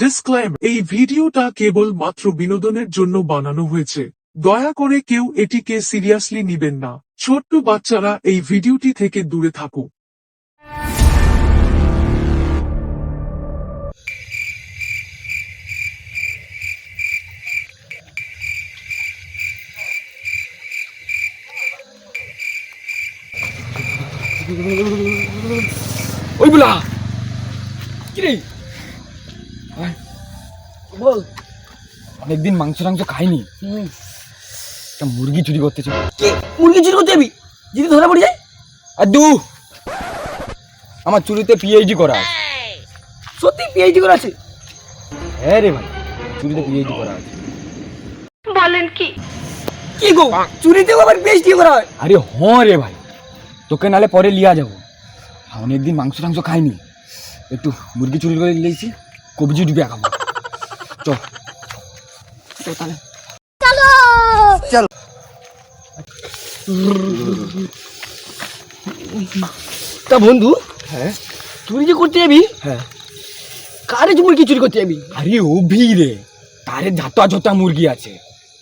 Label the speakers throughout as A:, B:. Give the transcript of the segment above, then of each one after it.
A: ডিসক্লেম এই ভিডিওটা কেবল মাত্র বিনোদনের জন্য বানানো হয়েছে। দয়া করে কেউ এটিকে সিরিয়াসলি নিবেন না। ছোট্ট বাচ্চারা এই ভিডিওটি থেকে দূরে থাকুক।
B: ওই বুলা! কি রে? বল। অনেকদিন মাংস টাংস খাইনি। একটা মুরগি চুরি করতে চাই।
C: কি? মুরগি চুরি করতে যাবি? যদি ধরা পড়ে যায়?
B: আর দু আমার চুরিতে পিএইচডি করা আছে।
C: সত্যি পিএইচডি করা আছে?
B: হ্যাঁ রে ভাই চুরিতে পিএইচডি করা আছে।
D: বলেন কি?
C: কি গো? চুরিতেও আবার পিএইচডি করা হয়?
B: আরে হ্যাঁ রে ভাই তোকে নালে পরে লিয়া যাব। অনেকদিন মাংস টাংস খাইনি। একটু মুরগি চুরি করে লিয়েছি কবজি ডুবে খাব। তাহলে।
C: তা বন্ধু
B: হ্যাঁ।
C: চুরি যে করতে যাবি?
B: হ্যাঁ।
C: কারে মুরগি চুরি করতে যাবি?
B: আরে অভি রে তারে ঝাতা ঝাতা মুরগি আছে।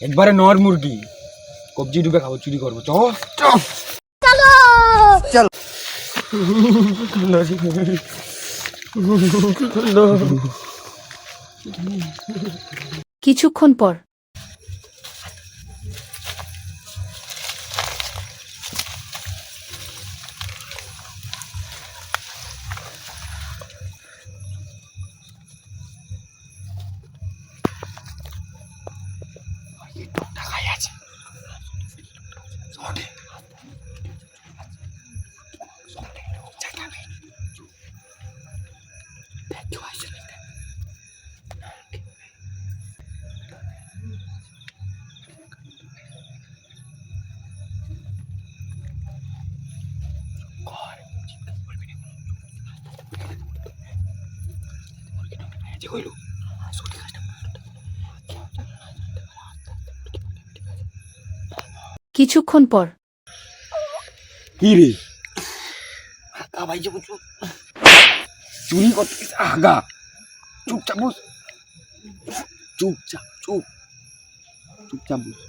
B: একবারে নর মুরগি। কবজি ডুবে খাব চুরি করব। চ। চ
D: কিছুক্ষণ পর কিছুক্ষণ পর।
B: কি রে?
C: ভাই যে বুঝছ
B: চুরি করতে আগা। চুপচাপ বস। চুপচাপ চুপ। চুপচাপ বস।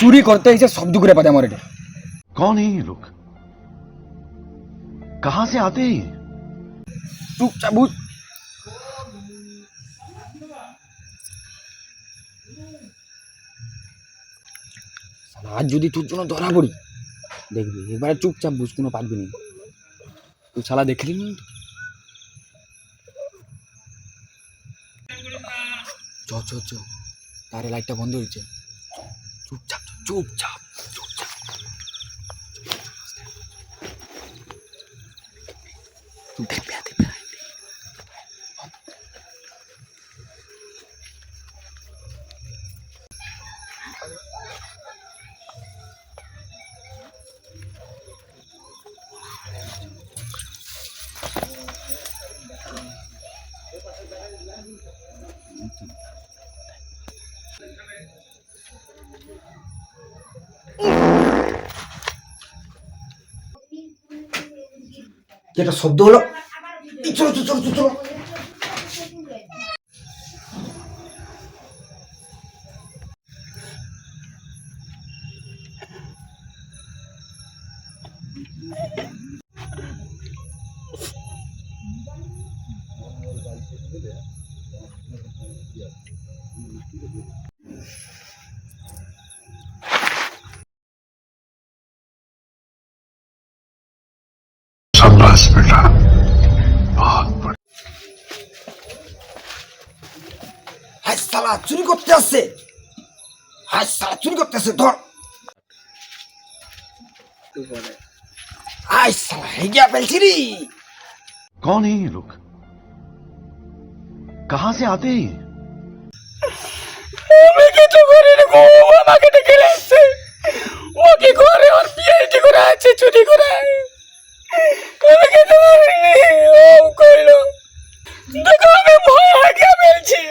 B: চুরি করতে এসে শব্দ করে পাতে আমার এটা
E: कौन है ये लोग कहां से आते हैं ये?
B: চুপচাপ বুঝ শালা, আজ যদি তোর জন্য ধরা পড়ি দেখবি এবারে চুপচাপ বুঝ কোনো পারবি না তুই শালা দেখলি না চ চ চ। তারে লাইটটা বন্ধ হয়েছে। চুপচাপ চুপচাপ চুপচাপ। চুপচাপ
C: যেটা শব্দ হলো। চলো চলো চলো
E: शाबाश बेटा बहुत बढ़िया
C: হাই সালা চুরি করতে আসছে হাই সালা চুরি করতে আসছে ধর হাই সালা হেগিয়া পেলছি রে
E: कौन है ये लोग कहां से आते हैं
C: আমি ভাগে বলছি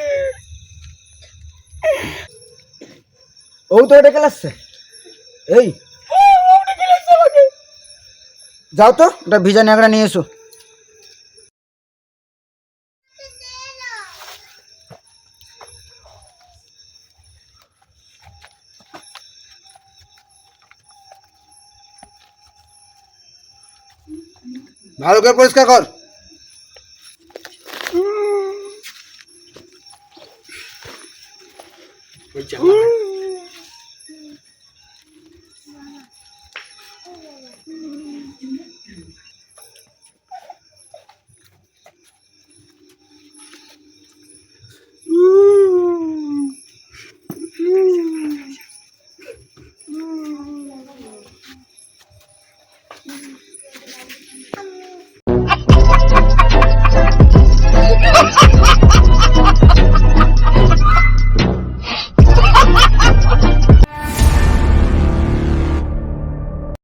C: ও তো ওটা খেলাচ্ছে এই। যাও তো ওটা ভিজা ন্যাকড়া নিয়ে এসো। ভালো করে পরিষ্কার কর।
E: ওই জামা